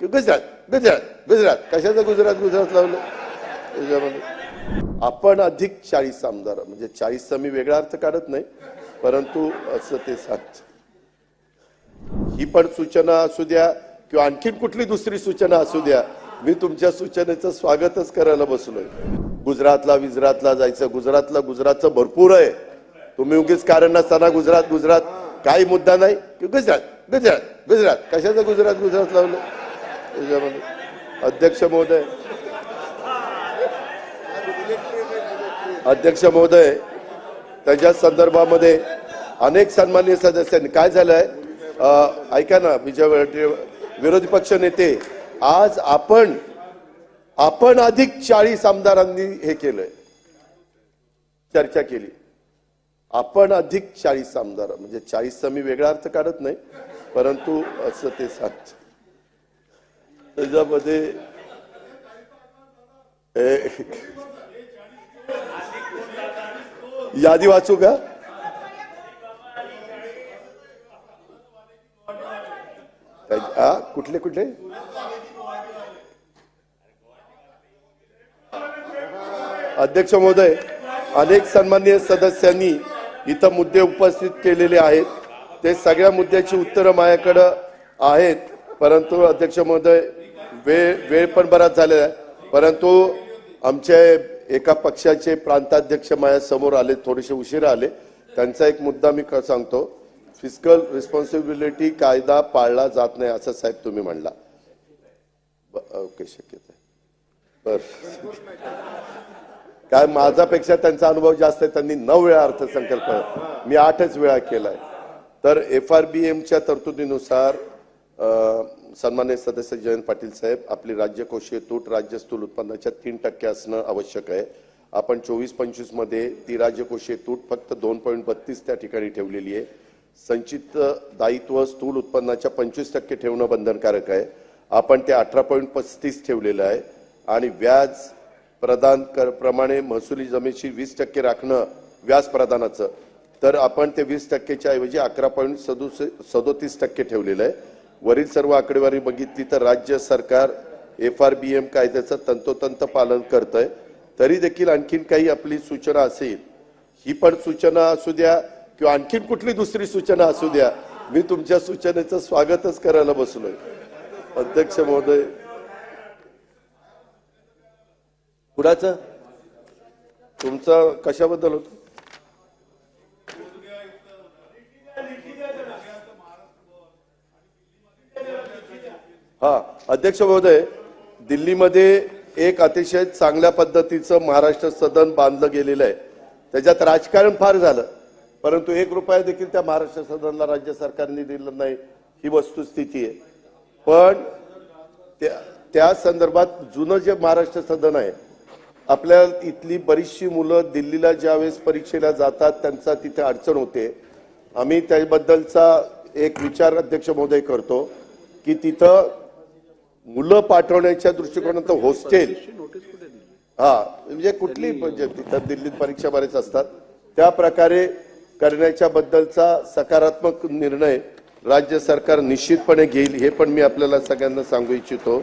की गुजरात गुजरात गुजरात. कशाचं गुजरात गुजरात लावलं? त्याच्यामध्ये आपण अधिक चाळीस आमदार म्हणजे चाळीसचा मी वेगळा अर्थ काढत नाही परंतु असं ते सांग ही पण सूचना असू द्या किंवा आणखीन कुठली दुसरी सूचना असू द्या मी तुमच्या सूचनेचं स्वागतच करायला बसलोय. गुजरातला विजरातला जायचं गुजरातला गुजरातचं भरपूर आहे. तुम्ही उगीच कारण नसताना गुजरात गुजरात काही मुद्दा नाही. की गुजरात गुजरात गुजरात. कशाचं गुजरात गुजरात लावलं? त्याच्यामध्ये अध्यक्ष महोदय. अध्यक्ष महोदय त्याच्या संदर्भामध्ये अनेक सन्माननीय सदस्यांनी काय झालंय? ऐका ना विजय विरोधी पक्ष नेते आज आपण आपण अधिक चाळीस आमदारांनी हे केलंय. चर्चा केली. आपण अधिक चाळीस आमदार म्हणजे चाळीसचा मी वेगळा अर्थ काढत नाही परंतु असं ते सांगतो. त्याच्यामध्ये ए, यादी वाचू का? कुठले कुठले? अध्यक्ष महोदय अनेक सन्माननीय सदस्यांनी इथं मुद्दे उपस्थित केलेले आहेत. ते सगळ्या मुद्द्याची उत्तरं माझ्याकडं आहेत. परंतु अध्यक्ष महोदय वेळ वेळ पण बराच झालेला आहे. परंतु आमचे एका पक्षाचे प्रांताध्यक्ष माझ्यासमोर आले थोडेसे उशिरा आले. त्यांचा एक मुद्दा मी सांगतो. फिजिकल रिस्पॉन्सिबिलिटी कायदा पाळला जात नाही असं साहेब तुम्ही म्हणला. ओके शक्यता बर. काय माझ्यापेक्षा त्यांचा अनुभव जास्त आहे त्यांनी नऊ वेळा अर्थसंकल्प मी आठच वेळा केलाय. तर एफ आर बी एमच्या तरतुदीनुसार सन्मान्य सदस्य जयंत पाटील साहेब आपली राज्यकोषीय तूट राज्य स्थूल उत्पन्नाच्या तीन टक्के असणं आवश्यक आहे. आपण चोवीस पंचवीसमध्ये ती राज्यकोषीय तूट फक्त दोन पॉईंट बत्तीस त्या ठिकाणी ठेवलेली आहे. संचित दायित्व स्थूल उत्पन्नाच्या पंचवीस टक्के ठेवणं बंधनकारक आहे. आपण ते अठरा पॉईंट पस्तीस ठेवलेलं आहे. आणि व्याज प्रदान कर प्रमाणे महसुली जमेची वीस टक्के राखणं व्याज प्रदानाचं. तर आपण ते वीस टक्केच्या ऐवजी अकरा पॉईंट सदुस सदोतीस टक्के ठेवलेलं आहे. वरील सर्व आकडेवारी बघितली तर राज्य सरकार एफ आर बी एम कायद्याचं तंतोतंत पालन करतंय. आहे तरी देखील आणखीन काही आपली सूचना असेल ही पण सूचना असू द्या किंवा आणखीन कुठली दुसरी सूचना असू द्या मी तुमच्या सूचनेचं स्वागतच करायला बसलोय. अध्यक्ष महोदय. कुणाचं? तुमचं कशाबद्दल होतं? हा अध्यक्ष महोदय दिल्लीमध्ये एक अतिशय चांगल्या पद्धतीचं महाराष्ट्र सदन बांधलं गेलेलं आहे. त्याच्यात राजकारण फार झालं. परंतु एक रुपया देखील त्या महाराष्ट्र सदनला राज्य सरकारने दिलं नाही ही वस्तुस्थिती आहे. पण त्या त्या संदर्भात जुनं जे महाराष्ट्र सदन आहे आपल्या इथली बरीचशी मुलं दिल्लीला ज्यावेळेस परीक्षेला जातात त्यांचा तिथे अडचण होते. आम्ही त्याबद्दलचा एक विचार अध्यक्ष महोदय करतो की तिथं मुलं पाठवण्याच्या दृष्टिकोनातून हॉस्टेल. हा म्हणजे कुठली म्हणजे तिथं दिल्लीत परीक्षा बरेच असतात. त्या प्रकारे करण्याच्या बद्दलचा सकारात्मक निर्णय राज्य सरकार निश्चितपणे घेईल हे पण मी आपल्याला सगळ्यांना सांगू इच्छितो.